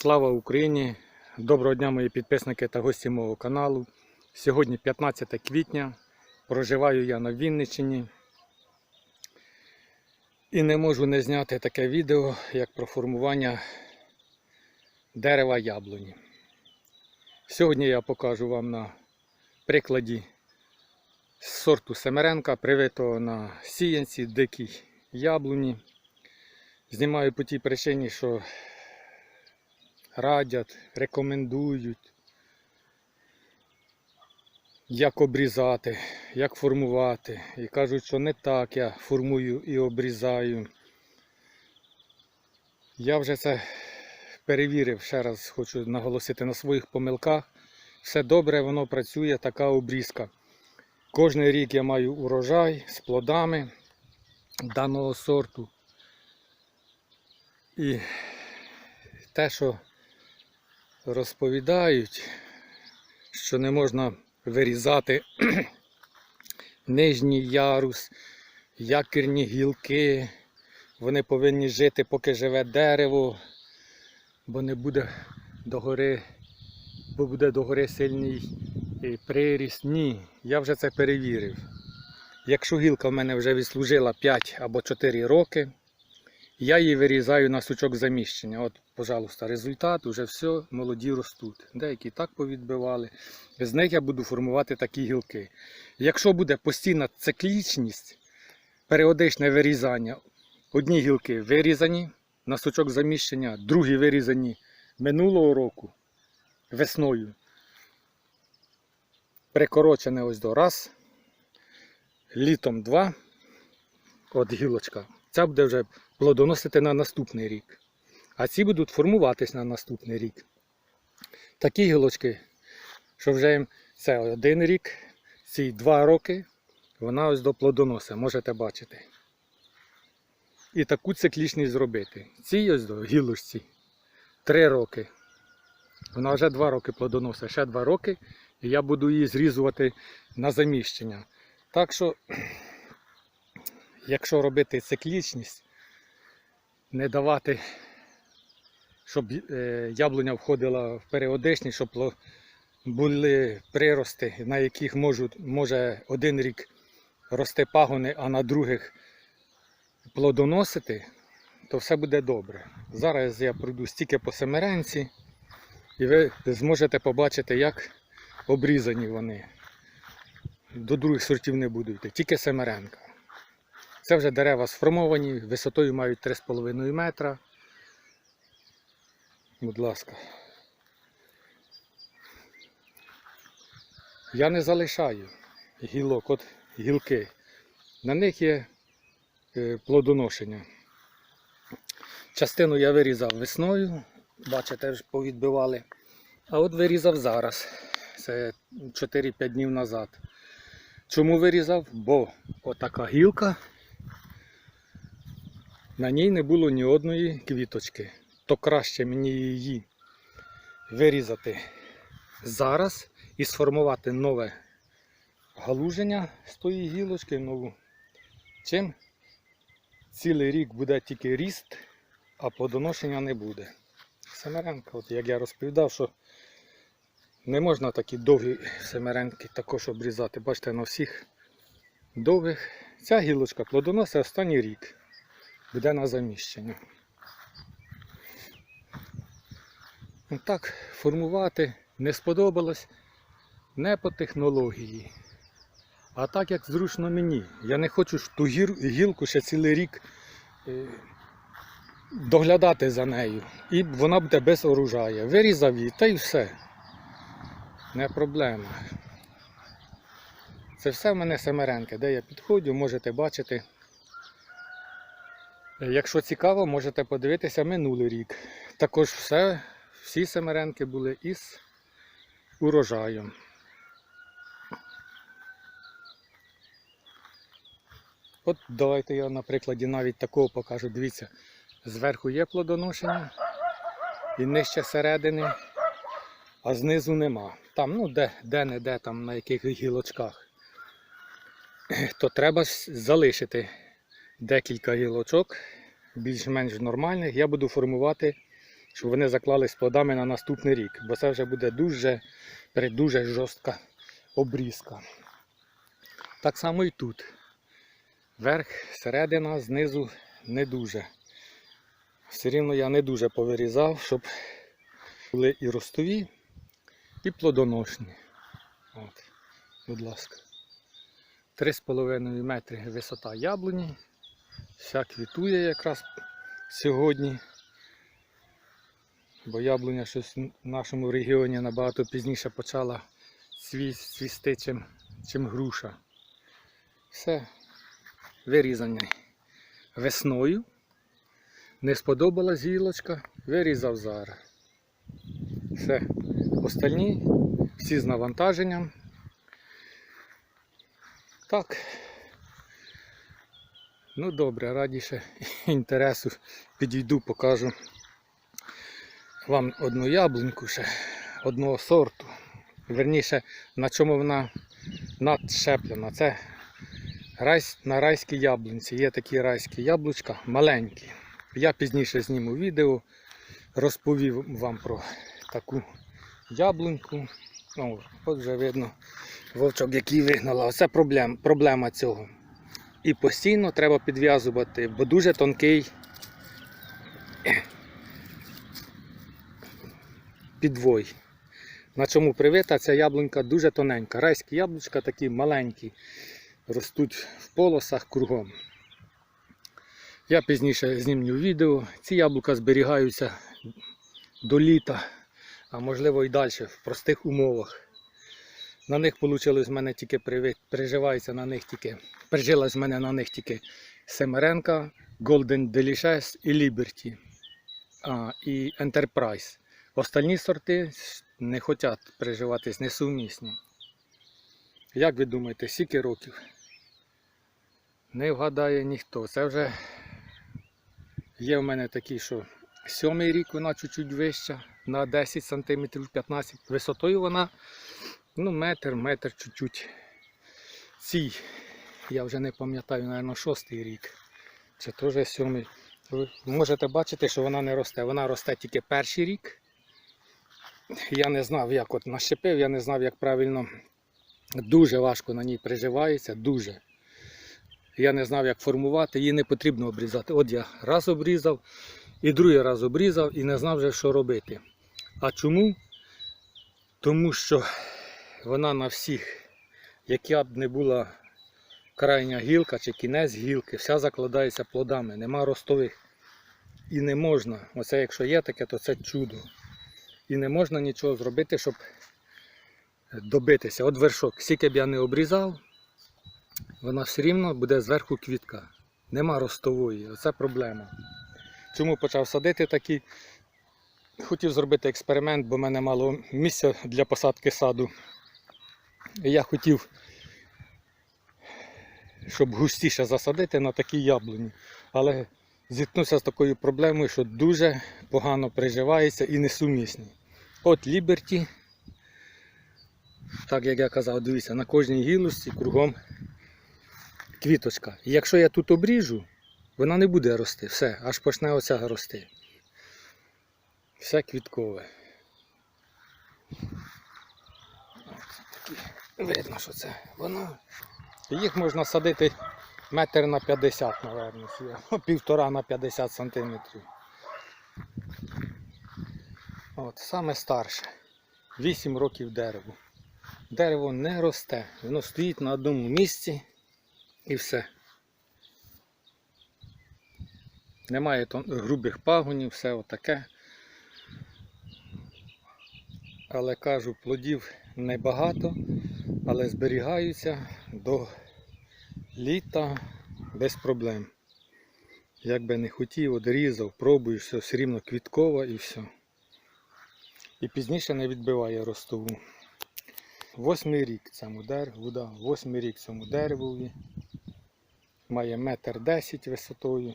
Слава Україні! Доброго дня, мої підписники та гості мого каналу. Сьогодні 15 квітня. Проживаю я на Вінниччині. І не можу не зняти таке відео, як про формування дерева яблуні. Сьогодні я покажу вам на прикладі сорту Семеренка, привитого на сіянці дикій яблуні. Знімаю по тій причині, що радять, рекомендують, як обрізати, як формувати. І кажуть, що не так я формую і обрізаю. Я вже це перевірив, ще раз хочу наголосити на своїх помилках. Все добре, воно працює, така обрізка. Кожний рік я маю урожай з плодами даного сорту. І те, що розповідають, що не можна вирізати нижній ярус, якірні гілки. Вони повинні жити, поки живе дерево, бо не буде догори, бо буде догори сильний приріст. Ні, я вже це перевірив. Якщо гілка в мене вже відслужила 5 або 4 роки, я її вирізаю на сучок заміщення. От, пожалуйста, результат, уже все, молоді ростуть. Деякі так повідбивали. З них я буду формувати такі гілки. Якщо буде постійна циклічність, періодичне вирізання, одні гілки вирізані на сучок заміщення, другі вирізані минулого року весною. Прикорочене ось до раз, літом два, от гілочка. Ця буде вже плодоносити на наступний рік. А ці будуть формуватись на наступний рік. Такі гілочки, що вже їм це один рік, ці два роки, вона ось до плодоноса, можете бачити. І таку циклічність зробити. Цій ось до гілочці три роки. Вона вже два роки плодоносить, ще два роки, і я буду її зрізувати на заміщення. Так що, якщо робити циклічність, не давати, щоб е, яблуня входила в періодичність, щоб були прирости, на яких можуть, може один рік рости пагони, а на других плодоносити, то все буде добре. Зараз я пройду стільки по семеренці, і ви зможете побачити, як обрізані вони. До других сортів не буду йти, тільки семеренка. Це вже дерева сформовані, висотою мають 3,5 метра. Будь ласка. Я не залишаю гілок, от гілки. На них є е, плодоношення. Частину я вирізав весною, бачите, повідбивали. А от вирізав зараз. Це 4-5 днів назад. Чому вирізав? Бо отака гілка на ній не було ні одної квіточки. То краще мені її вирізати зараз і сформувати нове галуження з тої гілочки нову. Чим цілий рік буде тільки ріст, а плодоношення не буде. Семеренка, от як я розповідав, що не можна такі довгі семеренки також обрізати. Бачите, на всіх довгих. Ця гілочка плодоносить останній рік буде на заміщення. Так, формувати не сподобалось не по технології, а так як зручно мені. Я не хочу ту гілку ще цілий рік е, доглядати за нею. І вона буде без урожаю. Вирізав її та й все. Не проблема. Це все в мене семеренки, де я підходжу, можете бачити. Якщо цікаво, можете подивитися минулий рік. Також все, всі семеренки були із урожаєм. От давайте я на прикладі навіть такого покажу. Дивіться, зверху є плодоношення і нижче середини, а знизу нема. Там, ну де, де не де, там на яких гілочках. То треба залишити декілька гілочок, більш-менш нормальних. Я буду формувати щоб вони заклались плодами на наступний рік, бо це вже буде дуже, дуже жорстка обрізка. Так само і тут. Верх, середина, знизу не дуже. Все рівно я не дуже повирізав, щоб були і ростові, і плодоношні. От, будь ласка. 3,5 метри висота яблуні. Вся квітує якраз сьогодні. Бо яблуня щось в нашому регіоні набагато пізніше почала цві- цвісти, чим, чим груша. Все вирізаний весною. Не сподобалась гілочка, вирізав зараз. Все. Остальні всі з навантаженням. Так. Ну добре, радіше інтересу підійду, покажу вам одну яблуньку ще одного сорту. Верніше, на чому вона надщеплена. Це райсь, на райській яблунці. Є такі райські яблучка маленькі. Я пізніше зніму відео, розповів вам про таку яблуньку. Ну, от вже видно вовчок, який вигнала. Оце проблем, проблема цього. І постійно треба підв'язувати, бо дуже тонкий підвой. На чому привита ця яблунька дуже тоненька. Райські яблучка такі маленькі, ростуть в полосах кругом. Я пізніше знімлю відео. Ці яблука зберігаються до літа, а можливо і далі в простих умовах. На них вийшло з мене тільки приживається на них тільки, прижилась в мене на них тільки Семеренка, Golden Delicious і Liberty. А, і Enterprise. Остальні сорти не хочуть приживатись, несумісні. Як ви думаєте, скільки років? Не вгадає ніхто. Це вже є в мене такі, що сьомий рік вона чуть-чуть вища, на 10 см 15 см. Висотою вона ну, метр, метр чуть-чуть. Цій, я вже не пам'ятаю, мабуть, шостий рік. Чи теж сьомий. Ви можете бачити, що вона не росте. Вона росте тільки перший рік. Я не знав, як от нащепив, я не знав, як правильно. Дуже важко на ній приживається, дуже. Я не знав, як формувати, її не потрібно обрізати. От я раз обрізав, і другий раз обрізав і не знав вже, що робити. А чому? Тому що вона на всіх, яка б не була крайня гілка чи кінець гілки, вся закладається плодами, нема ростових. І не можна, оце якщо є таке, то це чудо. І не можна нічого зробити, щоб добитися. От вершок, скільки б я не обрізав, вона все рівно буде зверху квітка. Нема ростової. Оце проблема. Чому почав садити такі? Хотів зробити експеримент, бо в мене мало місця для посадки саду. Я хотів, щоб густіше засадити на такі яблуні. Але зіткнувся з такою проблемою, що дуже погано приживається і несумісні. От Liberty, так як я казав, дивіться, на кожній гілочці кругом квіточка. І якщо я тут обріжу, вона не буде рости. Все, аж почне оця рости. Все квіткове. Такі. Видно, що це воно. Їх можна садити метр на 50, мабуть, півтора на 50 сантиметрів. От, саме старше. 8 років дереву. Дерево не росте, воно стоїть на одному місці і все. Немає грубих пагонів, все отаке. Але кажу, плодів небагато, але зберігаються до літа без проблем. Як би не хотів, одрізав, пробую, все, все рівно квіткова і все. І пізніше не відбиває ростову. Восьмий рік цьому дереву, восьмий рік цьому деревові. Має метр десять висотою.